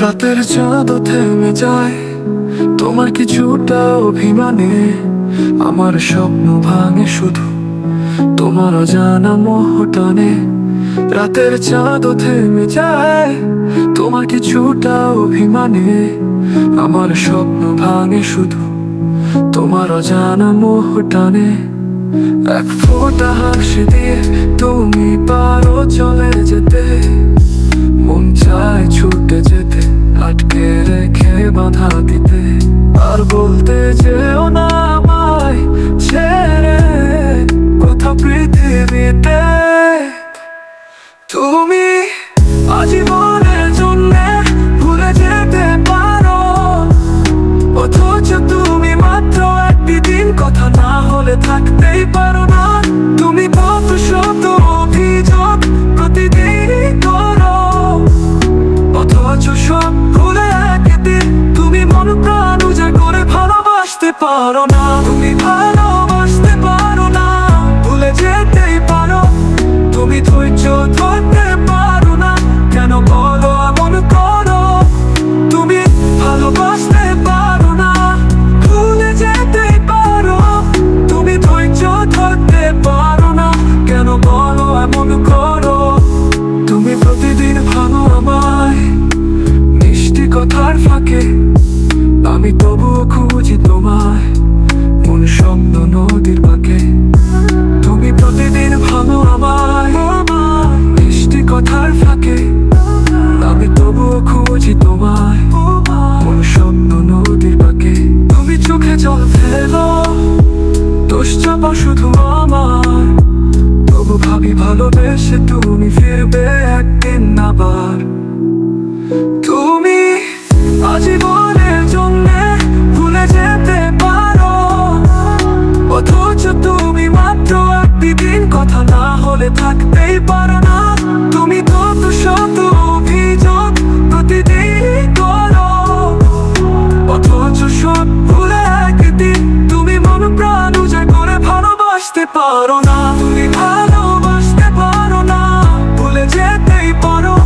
রাতের চাঁদ থেমে যায়। তোমার কিছুটা অভিমানে আমার স্বপ্ন ভাঙে শুধু। তোমার অজানা মোহটানে রাতের চাঁদ থেমে যায়। তোমার কিছুটা অভিমানে আমার স্বপ্ন ভাঙে শুধু। তোমার অজানা মোহটানে এক ফোঁটা হাসি দিয়ে তুমি পারো চলে যেতে। মন চায় ছুটে যেতে। আটকে রেখে বাধা দিতে আর বলতে যেও না আমায় ছেড়ে কোথা পৃথিবীতে। তুমি পারো না। তুমি ভালোবাসতে পারো না। ভুলে যেতেই পারো। তুমি ধৈর্য ধরতে পারো না। কেন বলো এমন করো? তুমি ভালোবাসতে পারো না। ভুলে যেতেই পারো। তুমি ধৈর্য ধরতে পারো না। কেন বলো এমন করো? তুমি প্রতিদিন ভালো আমায়। মিষ্টি কথার ফাঁকে। চাপা শুধু আমার। তবু ভাবি ভালোবেসে তুমি ফিরবে। পারো না। তুমি ভালোবাসতে পারো না। ভুলে যেতেই পারো।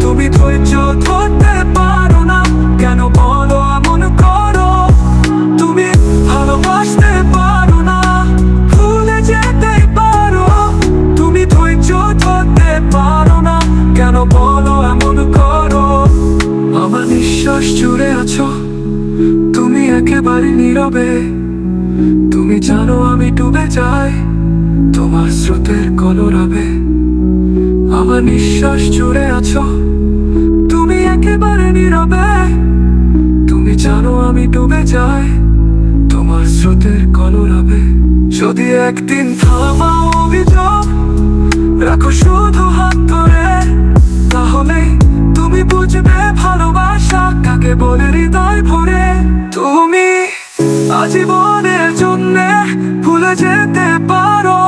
তুমি ধৈর্য ধরতে পারো না। কেন বলো এমন করো? তুমি ভালোবাসতে পারো না। ভুলে যেতেই পারো। তুমি ধৈর্য ধরতে পারো না। কেন বলো এমন করো? আমার নিঃশ্বাস জুড়ে আছো। তুমি একেবারে নীরবে। তুমি জানো আমি ডুবে যাই। তোমার স্রোতের কলরাবে আমার নিঃশ্বাস জুড়ে আছো। তুমি একেবারে নীরবে। তুমি জানো আমি ডুবে যাই। তোমার স্রোতের কলরাবে যদি একদিন থামাও অভিযোগ, রাখো শুধু হাত যেতে পারো।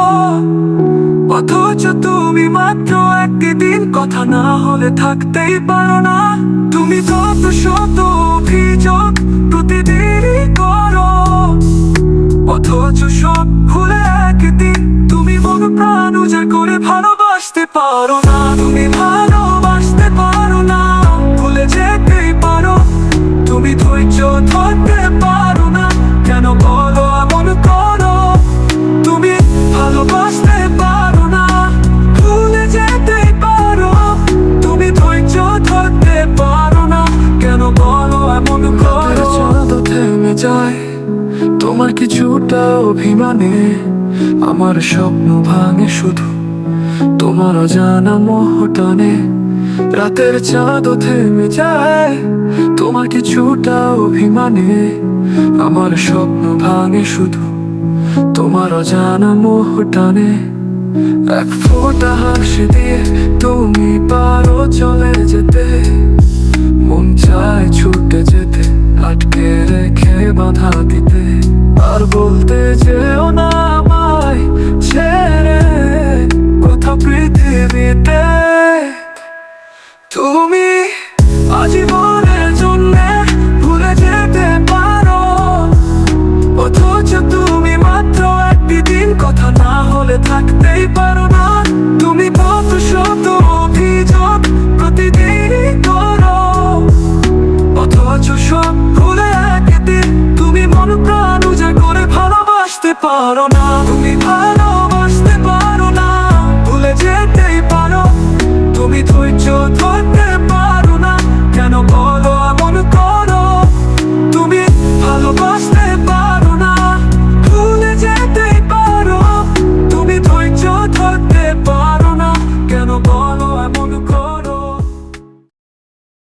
অথচ তুমি মাত্র একদিন, কথা না হলে থাকতেই পারো না। তুমি কত শত অভিযোগ করো। অথচ সব ভুলে একদিন, তুমি মন প্রাণ করে ভালোবাসতে পারো না। তোমার কিছুটা অভিমানে, আমার স্বপ্ন ভাঙে শুধু তোমার অজানা মোহটানে। রাতের চাঁদ থেমে যায় তোমার কিছুটা অভিমানে, আমার স্বপ্ন ভাঙে শুধু তোমার অজানা মোহটানে। এক ফোঁটা হাসি দিয়ে